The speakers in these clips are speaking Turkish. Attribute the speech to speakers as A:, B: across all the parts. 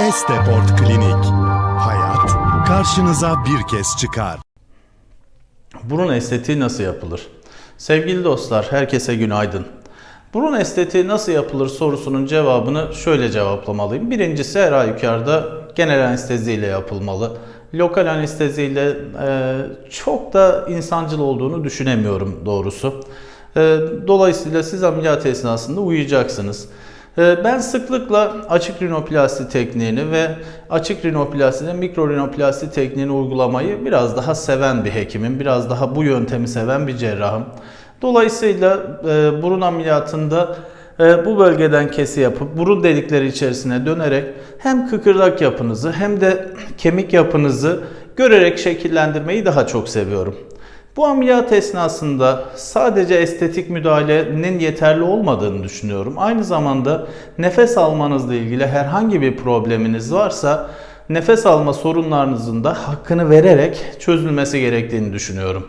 A: Esteport Klinik. Hayat karşınıza bir kez çıkar.
B: Burun estetiği nasıl yapılır? Sevgili dostlar, herkese günaydın. Burun estetiği nasıl yapılır sorusunun cevabını şöyle cevaplamalıyım. Birincisi her halükarda genel anesteziyle yapılmalı. Lokal anesteziyle e, çok da insancıl olduğunu düşünemiyorum doğrusu. E, dolayısıyla siz ameliyat esnasında uyuyacaksınız. Ee, Ben sıklıkla açık rinoplasti tekniğini ve açık rinoplastide mikro rinoplasti tekniğini uygulamayı biraz daha seven bir hekimim. Biraz daha bu yöntemi seven bir cerrahım. Dolayısıyla e, burun ameliyatında e, bu bölgeden kesi yapıp burun delikleri içerisine dönerek hem kıkırdak yapınızı hem de kemik yapınızı görerek şekillendirmeyi daha çok seviyorum. Bu ameliyat esnasında sadece estetik müdahalenin yeterli olmadığını düşünüyorum. Aynı zamanda nefes almanızla ilgili herhangi bir probleminiz varsa nefes alma sorunlarınızın da hakkını vererek çözülmesi gerektiğini düşünüyorum.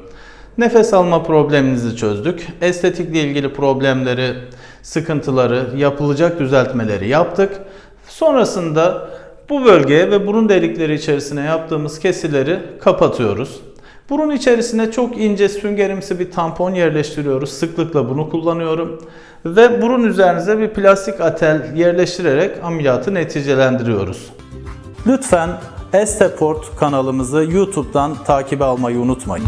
B: Nefes alma probleminizi çözdük. Estetikle ilgili problemleri, sıkıntıları, yapılacak düzeltmeleri yaptık. Sonrasında bu bölgeye ve burun delikleri içerisine yaptığımız kesileri kapatıyoruz. Burun içerisine çok ince süngerimsi bir tampon yerleştiriyoruz. Sıklıkla bunu kullanıyorum. Ve burun üzerinize bir plastik atel yerleştirerek ameliyatı neticelendiriyoruz. Lütfen Esteport kanalımızı YouTube'dan takip almayı unutmayın.